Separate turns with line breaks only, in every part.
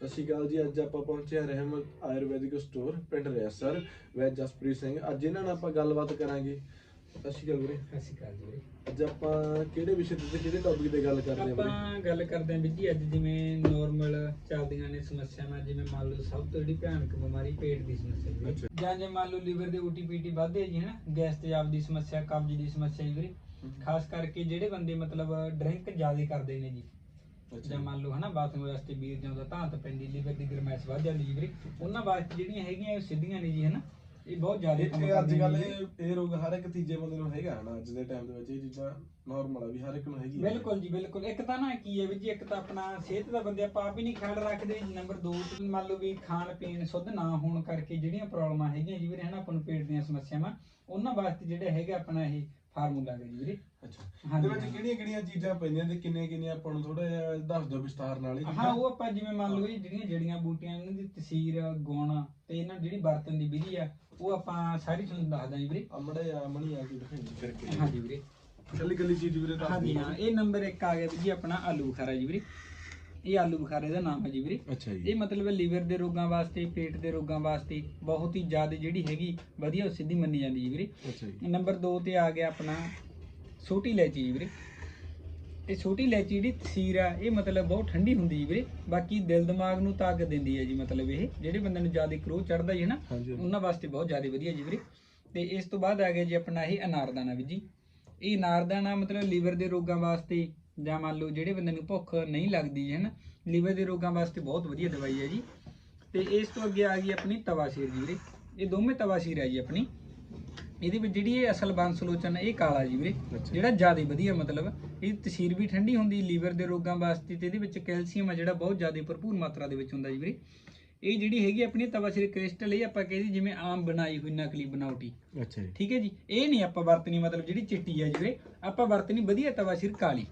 ਸਤਿ ਸ਼੍ਰੀ ਅਕਾਲ ਜੀ ਅੱਜ ਆਪਾਂ ਪਹੁੰਚੇ ਹਾਂ ਰਹਿਮਤ ਆਯੁਰਵੈਦਿਕ ਸਟੋਰ ਪਿੰਡ ਰਿਆਸਰ ਵੈਦ ਜਸਪ੍ਰੀਤ ਸਿੰਘ। ਅੱਜ ਇਹਨਾਂ ਨਾਲ ਆਪਾਂ ਗੱਲਬਾਤ ਕਰਾਂਗੇ। ਸਤਿ ਸ਼੍ਰੀ ਅਕਾਲ ਵੀਰੇ।
ਸਤਿ ਸ਼੍ਰੀ ਅਕਾਲ ਜੀ ਵੀਰੇ।
ਅੱਜ ਆਪਾਂ ਕਿਹੜੇ ਵਿਸ਼ੇ ਤੇ ਕਿਹੜੇ ਟੌਪਿਕ ਤੇ ਗੱਲ ਕਰਦੇ ਹਾਂ ਵੀਰੇ?
ਆਪਾਂ ਗੱਲ ਕਰਦੇ ਹਾਂ ਵੀਰ ਜੀ ਅੱਜ ਜਿਵੇਂ ਨਾਰਮਲ ਚੱਲਦੀਆਂ ਨੇ ਸਮੱਸਿਆਵਾਂ ਜਿਵੇਂ ਮੰਨ ਲਓ ਸਭ ਤੋਂ ਜਿਹੜੀ ਭਿਆਨਕ ਬਿਮਾਰੀ ਪੇਟ ਦੀ ਸਮੱਸਿਆ ਜੀ
ਅੱਛਾ।
ਜਾਂ ਜੇ ਮੰਨ ਲਓ ਲੀਵਰ ਦੇ ਓਟੀਪੀਟੀ ਵੱਧਦੇ ਜੀ ਹਨਾ? ਗੈਸ ਤੇਜ਼ਾਬ ਦੀ ਸਮੱਸਿਆ ਕਬਜ਼ ਦੀ ਸਮੱਸਿਆ ਜੀ ਵੀਰੇ। ਖਾਸ ਕਰਕੇ ਜਿਹੜੇ ਬੰਦੇ ਮਤਲਬ ਡਰਿੰਕ ਜ਼ਿਆਦਾ ਕਰਦੇ ਨੇ ਜੀ। ਜਾਂ। ਮੰਨ ਲਓ ਹਨਾ ਬਾਥਰੂਮ ਵਾਸਤੇ ਵੀਰ ਜਾਂਦਾ ਧਾਂਤ ਪੈਂਦੀ ਲੀਵਰ ਦੀ ਗਰਮੈਸ਼ ਵੱਧ ਜਾਂਦੀ ਜੀ ਵੀਰੇ। ਉਹਨਾਂ ਵਾਸਤੇ ਜਿਹੜੀਆਂ ਹੈਗੀਆਂ ਇਹ ਸਿੱਧੀਆਂ ਨੇ ਜੀ ਹਨਾ। ਇਹ ਬਹੁਤ ਜ਼ਿਆਦਾ ਕੰਮ
ਅੱਜ ਕੱਲ। ਇਹ ਰੋਗ ਹਰ ਇੱਕ ਤੀਜੇ ਬੰਦੇ ਨੂੰ ਹੈਗਾ ਨਾ ਅੱਜ ਦੇ ਟਾਈਮ ਦੇ ਵਿੱਚ ਇਹ ਚੀਜ਼ਾਂ ਨਾਰਮਲ ਆ ਵੀ ਹਰ ਇੱਕ ਨੂੰ ਹੈਗੀ।
ਬਿਲਕੁਲ ਜੀ ਬਿਲਕੁਲ। ਇੱਕ ਤਾਂ ਨਾ ਕੀ ਹੈ ਵੀ ਜੀ ਇੱਕ ਤਾਂ ਆਪਣਾ ਸਿਹਤ ਦਾ ਬੰਦੇ ਆਪਾਂ ਆਪ ਹੀ ਨਹੀਂ ਖਿਆਲ ਰੱਖਦੇ। ਨੰਬਰ 2 ਮੰਨ ਲਓ ਵੀ ਖਾਣ ਪੀਣ ਸੁੱਧ ਨਾ ਹੋਣ ਕਰਕੇ ਜਿਹੜੀਆਂ ਪ੍ਰੋਬਲਮਾਂ ਹੈਗੀਆਂ ਜੀ ਵੀਰੇ ਹਨਾ ਆਪਾਂ ਨੂੰ ਪੇਟ ਦੀਆਂ ਸਮੱਸਿਆਵਾਂ ਉਹਨਾਂ ਵਾਸਤੇ ਜਿਹੜੇ ਹੈਗਾ ਆਪਣਾ ਇਹ ਫਾਰਮੂਲਾ ਹੈ ਜੀ ਵੀਰੇ।
ਅੱਛਾ।
ਹਾਂਜੀ,
ਇਹਦੇ ਵਿੱਚ ਕਿਹੜੀਆਂ ਕਿਹੜੀਆਂ ਚੀਜ਼ਾਂ ਪੈਂਦੀਆਂ ਤੇ ਕਿੰਨੇ ਕਿੰਨੇ ਆਪਾਂ ਨੂੰ ਥੋੜਾ ਜਿਹਾ ਦੱਸ ਦਿਓ ਵਿਸਤਾਰ ਨਾਲ
ਹਾਂ
ਚੀਜ਼ਾਂ।
ਉਹ ਆਪਾਂ ਜਿਵੇਂ ਮੰਨ ਲਓ ਇਹ ਜਿਹੜੀਆਂ ਜੜੀਆਂ ਬੂਟੀਆਂ ਇਹਨਾਂ ਦੀ ਤਸੀਰ ਗੁਣ ਤੇ ਇਹਨਾਂ ਦੀ ਜਿਹੜੀ ਵਰਤਨ ਦੀ ਵਿਧੀ ਆ ਉਹ ਆਪਾਂ ਸਾਰੀ ਤੁਹਾਨੂੰ ਦੱਸਦਾ ਜੀ ਵੀਰੇ।
ਆ ਮੜਾ ਆ ਮਣੀ ਆ ਕੇ ਦਿਖਾਈ
ਹਾਂਜੀ ਵੀਰੇ।
ਕੱਲੀ ਕੱਲੀ ਚੀਜ਼ ਵੀਰੇ ਦੱਸ
ਹਾਂਜੀ
ਦਿਓ।
ਹਾਂ ਇਹ ਨੰਬਰ 1 ਆ ਗਿਆ ਵੀ ਜੀ ਆਪਣਾ ਆਲੂ ਬੁਖਾਰਾ ਜੀ ਵੀਰੇ। ਇਹ ਆਲੂ ਬੁਖਾਰੇ ਦਾ ਨਾਮ ਹੈ ਜੀ ਵੀਰੇ।
ਅੱਛਾ ਜੀ।
ਇਹ ਮਤਲਬ ਲੀਵਰ ਦੇ ਰੋਗਾਂ ਵਾਸਤੇ ਪੇਟ ਦੇ ਰੋਗਾਂ ਵਾਸਤੇ ਬਹੁਤ ਹੀ ਜ਼ਿਆਦਾ ਜਿਹੜੀ ਹੈਗੀ ਵਧੀਆ ਉਹ ਸਿੱਧੀ ਮੰਨੀ ਜਾਂਦੀ ਹੈ ਵੀਰੇ।
ਅੱਛਾ ਜੀ।
ਨੰਬਰ 2 ਤੇ ਆ ਗਿਆ ਆਪਣਾ ਛੋਟੀ ਇਲਾਇਚੀ ਜੀ ਵੀਰੇ। ਇਹ ਛੋਟੀ ਇਲਾਇਚੀ ਜਿਹੜੀ ਤਸੀਰ ਆ ਇਹ ਮਤਲਬ ਬਹੁਤ ਠੰਡੀ ਹੁੰਦੀ ਹੈ ਵੀਰੇ। ਬਾਕੀ ਦਿਲ ਦਿਮਾਗ ਨੂੰ ਤਾਕਤ ਦਿੰਦੀ ਹੈ ਜੀ ਮਤਲਬ ਇਹ। ਜਿਹੜੇ ਬੰਦੇ ਨੂੰ ਜ਼ਿਆਦਾ ਕਰੋਹ ਚੜਦਾ ਜੀ ਨਾ ਉਹਨਾਂ ਵਾਸਤੇ ਬਹੁਤ ਜ਼ਿਆਦਾ ਵਧੀਆ ਜੀ ਵੀਰੇ। ਤੇ ਇਸ ਤੋਂ ਬਾਅਦ ਆ ਗਿਆ ਜੀ ਆਪਣਾ ਇਹ ਅਨਾਰਦਾਨਾ ਵੀ ਜੀ। ਇਹ ਅਨਾਰਦਾਨਾ ਮਤਲਬ ਲੀਵਰ ਦੇ ਰੋਗਾਂ ਵਾਸਤੇ ਜਾਂ ਮੰਨ ਲਓ ਜਿਹੜੇ ਬੰਦੇ ਨੂੰ ਭੁੱਖ ਨਹੀਂ ਲੱਗਦੀ ਹੈ ਨਾ ਲੀਵਰ ਦੇ ਰੋਗਾਂ ਵਾਸਤੇ ਬਹੁਤ ਵਧੀਆ ਦਵਾਈ ਹੈ ਜੀ। ਤੇ ਇਸ ਤੋਂ ਅੱਗੇ ਆ ਗਈ ਆਪਣੀ ਤਵਾਸੀਰ ਜੀ ਵੀਰੇ। ਇਹ ਦੋਵੇਂ ਤਵਾਸੀਰ ਹੈ ਜੀ ਆਪਣੀ। ਇਹਦੇ ਵਿੱਚ ਜਿਹੜੀ ਇਹ ਅਸਲ ਬੰਸਲੋਚਨ ਇਹ ਕਾਲਾ ਜੀ ਵੀਰੇ। ਜਿਹੜਾ ਜ਼ਿਆਦਾ ਵਧੀਆ ਮਤਲਬ ਇਹ ਤਸੀਰ ਵੀ ਠੰਡੀ ਹੁੰਦੀ ਲੀਵਰ ਦੇ ਰੋਗਾਂ ਵਾਸਤੇ ਤੇ ਇਹਦੇ ਵਿੱਚ ਕੈਲਸ਼ੀਅਮ ਆ ਜਿਹੜਾ ਬਹੁਤ ਜ਼ਿਆਦਾ ਭਰਪੂਰ ਮਾਤਰਾ ਦੇ ਵਿੱਚ ਹੁੰਦਾ ਜੀ ਵੀਰੇ। ਇਹ ਜਿਹੜੀ ਹੈਗੀ ਆਪਣੀ ਤਵਾਸੀਰ ਕ੍ਰਿਸਟਲ ਇਹ ਆਪਾਂ ਕਹਿੰਦੇ ਜਿਵੇਂ ਆਮ ਬਣਾਈ ਹੋਈ ਨਕਲੀ ਬਣਾਉਟੀ
ਅੱਛਾ ਜੀ।
ਠੀਕ ਹੈ ਜੀ? ਇਹ ਨਹੀਂ ਆਪਾਂ ਵਰਤਣੀ ਮਤਲਬ ਜਿਹੜੀ ਚਿੱਟੀ ਹੈ ਜਿਹੜੇ ਆਪਾਂ ਵਰਤਣੀ ਵਧੀਆ ਤਵਾਸੀਰ ਕਾਲੀ।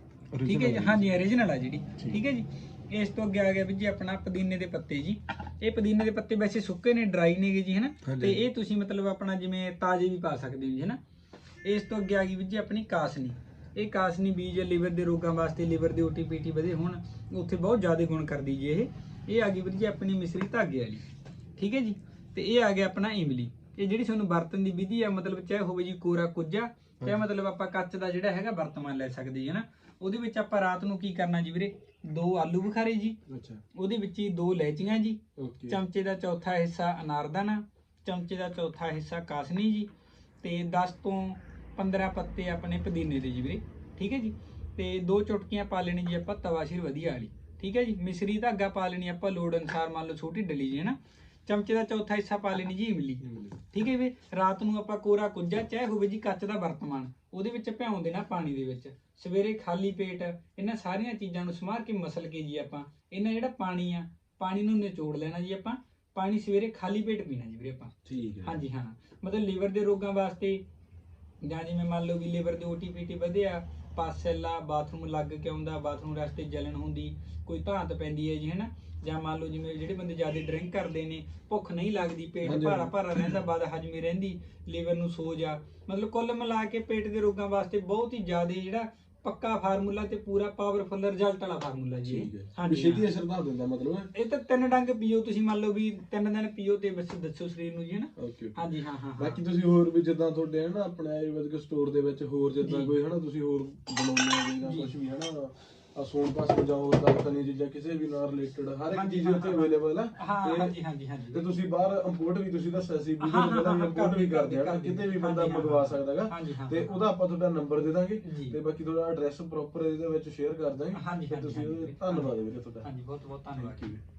ਠੀਕ ਹੈ ਜੀ? ਹਾਂਜੀ origignal ਆ ਜਿਹੜੀ।
ਠੀਕ।
ਹੈ ਜੀ? ਇਸ ਤੋਂ ਅੱਗੇ ਆ ਗਿਆ ਵੀ ਜੀ ਆਪਣਾ ਪੁਦੀਨੇ ਦੇ ਪੱਤੇ ਜੀ। ਇਹ ਪੁਦੀਨੇ ਦੇ ਪੱਤੇ ਵੈਸੇ ਸੁੱਕੇ ਨੇ ਡਰਾਈ ਨੇਗੇ ਜੀ ਹਨਾ। ਤੇ ਇਹ ਤੁਸੀਂ ਮਤਲਬ ਆਪਣਾ ਜਿਵੇਂ ਤਾਜ਼ੇ ਵੀ ਪਾ ਸਕਦੇ ਹੋ ਜੀ ਹਨਾ? ਇਸ ਤੋਂ ਅੱਗੇ ਆ ਗਈ ਵੀ ਜੀ ਆਪਣੀ ਕਾਸਨੀ। ਇਹ ਕਾਸਨੀ ਬੀਜ ਲੀਵਰ ਦੇ ਰੋਗਾਂ ਵਾਸਤੇ ਲੀਵਰ ਦੇ ਓਟੀਪੀਟੀ ਵਧੇ ਹੋਣ ਉੱਥੇ ਬਹੁਤ ਜ਼ਿਆਦਾ ਗੁਣ ਕਰਦੀ ਜੀ ਇਹ। ਇਹ ਆ ਗਈ ਵੀਰ ਜੀ ਆਪਣੀ ਮਿਸਰੀ ਧਾਗੇ ਵਾਲੀ। ਠੀਕ ਹੈ ਜੀ? ਤੇ ਇਹ ਆ ਗਿਆ ਆਪਣਾ ਇਮਲੀ। ਇਹ ਜਿਹੜੀ ਤੁਹਾਨੂੰ ਵਰਤਨ ਦੀ ਵਿਧੀ ਆ ਮਤਲਬ ਚਾਹੇ ਹੋਵੇ ਜੀ ਕੋਰਾ ਕੁੱਜਾ ਚਾਹੇ ਮਤਲਬ ਆਪਾਂ ਕੱਚ ਦਾ ਜਿਹੜਾ ਹੈਗਾ ਵਰਤਮਾਨ ਲੈ ਸਕਦੇ ਜੀ ਹਨਾ? ਉਹਦੇ ਵਿੱਚ ਆਪਾਂ ਰਾਤ ਨੂੰ ਕੀ ਕਰਨਾ ਜੀ ਵੀਰੇ? ਦੋ ਆਲੂ ਬੁਖਾਰੇ ਜੀ।
ਅੱਛਾ।
ਉਹਦੇ ਵਿੱਚ ਹੀ ਦੋ ਲੈਚੀਆਂ ਜੀ।
ਓਕੇ।
ਚਮਚੇ ਦਾ ਚੌਥਾ ਹਿੱਸਾ ਅਨਾਰਦਾਨਾ ਚਮਚੇ ਦਾ ਚੌਥਾ ਹਿੱਸਾ ਕਾਸਨੀ ਜੀ ਤੇ 10 ਤੋਂ 15 ਪੱਤੇ ਆਪਣੇ ਪੁਦੀਨੇ ਦੇ ਜੀ ਵੀਰੇ। ਠੀਕ ਹੈ ਜੀ? ਤੇ ਦੋ ਚੁਟਕੀਆਂ ਪਾ ਲੈਣੀ ਜੀ ਆਪਾਂ ਤਵਾਸ਼ੀਰ ਵਧੀਆ ਵਾਲੀ। ਠੀਕ ਹੈ ਜੀ? ਮਿਸਰੀ ਧਾਗਾ ਪਾ ਲੈਣੀ ਆਪਾਂ ਲੋੜ ਅਨਸਾਰ ਮੰਨ ਲਓ ਛੋਟੀ ਡਲੀ ਜੀ ਹੈ ਨਾ ਚਮਚੇ ਦਾ ਚੌਥਾ ਹਿੱਸਾ ਪਾ ਲੈਣੀ ਜੀ ਇਮਲੀ। ਠੀਕ ਹੈ ਵੀ ਰਾਤ ਨੂੰ ਆਪਾਂ ਕੋਰਾ ਕੁੱਜਾ ਚਾਹੇ ਹੋਵੇ ਜੀ ਕੱਚ ਦਾ ਵਰਤਮਾਨ ਉਹਦੇ ਵਿੱਚ ਭਿਉਂ ਦੇਣਾ ਪਾਣੀ ਦੇ ਵਿੱਚ। ਸਵੇਰੇ ਖਾਲੀ ਪੇਟ ਇਹਨਾਂ ਸਾਰੀਆਂ ਚੀਜ਼ਾਂ ਨੂੰ ਸਮਾਰ ਕੇ ਮਸਲ ਕੇ ਜੀ ਆਪਾਂ ਇਹਨਾਂ ਜਿਹੜਾ ਪਾਣੀ ਆ ਪਾਣੀ ਨੂੰ ਨਿਚੋੜ ਲੈਣਾ ਜੀ ਆਪਾਂ। ਪਾਣੀ ਸਵੇਰੇ ਖਾਲੀ ਪੇਟ ਪੀਣਾ ਜੀ ਵੀਰੇ ਆਪਾਂ।
ਠੀਕ ਹੈ।
ਹਾਂਜੀ ਹਾਂ। ਮਤਲਬ ਲੀਵਰ ਦੇ ਰੋਗਾਂ ਵਾਸਤੇ ਜਾਂ ਜਿਵੇਂ ਮੰਨ ਲਓ ਵੀ ਲੀਵਰ ਦੇ ਓਟੀਪੀਟੀ ਵਧਿਆ ਪਾਸੈਲਾ ਬਾਥਰੂਮ ਲੱਗ ਕੇ ਆਉਂਦਾ ਬਾਥਰੂਮ ਰਸਤੇ ਜਲਨ ਹੁੰਦੀ ਕੋਈ ਧਾਂਤ ਪੈਂਦੀ ਹੈ ਜੀ ਹੈਨਾ ਜਾਂ ਮੰਨ ਲਓ ਜਿਵੇਂ ਜਿਹੜੇ ਬੰਦੇ ਜ਼ਿਆਦਾ ਡਰਿੰਕ ਕਰਦੇ ਨੇ ਭੁੱਖ ਨਹੀਂ ਲੱਗਦੀ ਪੇਟ ਭਾਰਾ। ਭਾਰਾ ਰਹਿੰਦਾ ਬਾਦ ਹਜਮੀ ਰਹਿੰਦੀ ਲੀਵਰ ਨੂੰ ਸੋਜ ਆ ਮਤਲਬ ਕੁੱਲ ਮਿਲਾ ਕੇ ਪੇਟ ਦੇ ਰੋਗਾਂ ਵਾਸਤੇ ਬਹੁਤ ਹੀ ਜ਼ਿਆਦਾ ਜਿਹੜਾ ਪੱਕਾ ਫਾਰਮੂਲਾ ਤੇ ਪੂਰਾ ਪਾਵਰਫੁਲ ਰਿਜ਼ਲਟ ਵਾਲਾ ਫਾਰਮੂਲਾ ਜੀ।
ਠੀਕ ਹੈ
ਹਾਂਜੀ
ਛੇਤੀ
ਹਾਂ।
ਅਸਰ ਦੱਸ ਦਿੰਦਾ ਮਤਲਬ
ਇਹ ਤਾਂ ਤਿੰਨ ਡੰਗ ਪੀਓ ਤੁਸੀਂ ਮੰਨ ਲਓ ਵੀ ਤਿੰਨ ਦਿਨ ਪੀਓ ਤੇ ਬਸ ਦੱਸੋ ਸਰੀਰ ਨੂੰ ਜੀ ਹਨਾ
ਓਕੇ
ਹਾਂਜੀ ਹਾਂ ਹਾਂ ਹਾਂ।
ਬਾਕੀ ਤੁਸੀਂ ਹੋਰ ਵੀ ਜਿੱਦਾਂ ਤੁਹਾਡੇ ਹੈ ਨਾ ਆਪਣੇ ਆਯੁਰਵੈਦਿਕ ਸਟੋਰ ਦੇ ਵਿੱਚ ਹੋਰ ਜਿੱਦਾਂ
ਜੀ।
ਕੋਈ ਹੈ ਨਾ ਤੁਸੀਂ ਹੋਰ ਬਣਾਉਂਦੇ ਹੋ ਜਾਂ
ਜੀ।
ਕੁਝ ਵੀ ਹੈ ਨਾ ਸੋਨ ਪਾਸ ਜਾਂ ਹੋਰ ਦਰਤਨੀ ਚੀਜ਼ਾਂ ਕਿਸੇ ਵੀ ਨਾਲ ਰਿਲੇਟਡ ਹਰ ਇੱਕ
ਹਾਂਜੀ,
ਚੀਜ਼
ਹਾਂ,
ਉੱਥੇ
ਹਾਂ।
ਅਵੇਲੇਬਲ ਆ
ਹਾਂ
ਤੇ-
ਹਾਂਜੀ ਹਾਂਜੀ ਹਾਂਜੀ
ਤੇ ਤੁਸੀਂ ਬਾਹਰ ਇੰਪੋਰਟ ਵੀ ਤੁਸੀਂ ਦੱਸਿਆ ਸੀ ਵੀਡੀਓ
ਹਾਂ,
ਪਹਿਲਾਂ
ਹਾਂ,
ਇੰਪੋਰਟ ਵੀ
ਕਰਦੇ,
ਆ
ਕਰਦੇ,
ਕਿਤੇ ਵੀ
ਹਾਂਜੀ,
ਬੰਦਾ
ਹਾਂ,
ਮੰਗਵਾ
ਹਾਂ।
ਸਕਦਾਗਾ
ਹਾਂਜੀ ਹਾਂ
ਤੇ ਉਹਦਾ ਆਪਾਂ ਤੁਹਾਡਾ ਨੰਬਰ ਦੇ ਦਾਂਗੇ
ਜੀ।
ਤੇ ਬਾਕੀ ਤੁਹਾਡਾ ਐਡਰੈਸ ਪ੍ਰੋਪਰ ਇਹਦੇ ਵਿੱਚ ਸ਼ੇਅਰ ਕਰ ਦਾਂਗੇ
ਹਾਂਜੀ,
ਤੇ
ਹਾਂਜੀ,
ਤੁਸੀਂ
ਹਾਂਜੀ।
ਉਹਦੇ ਧੰਨਵਾਦ ਵੀਰੇ ਤੁਹਾਡਾ
ਹਾਂਜੀ ਬਹੁਤ ਬਹੁਤ ਧੰਨਵਾਦ
Thank you.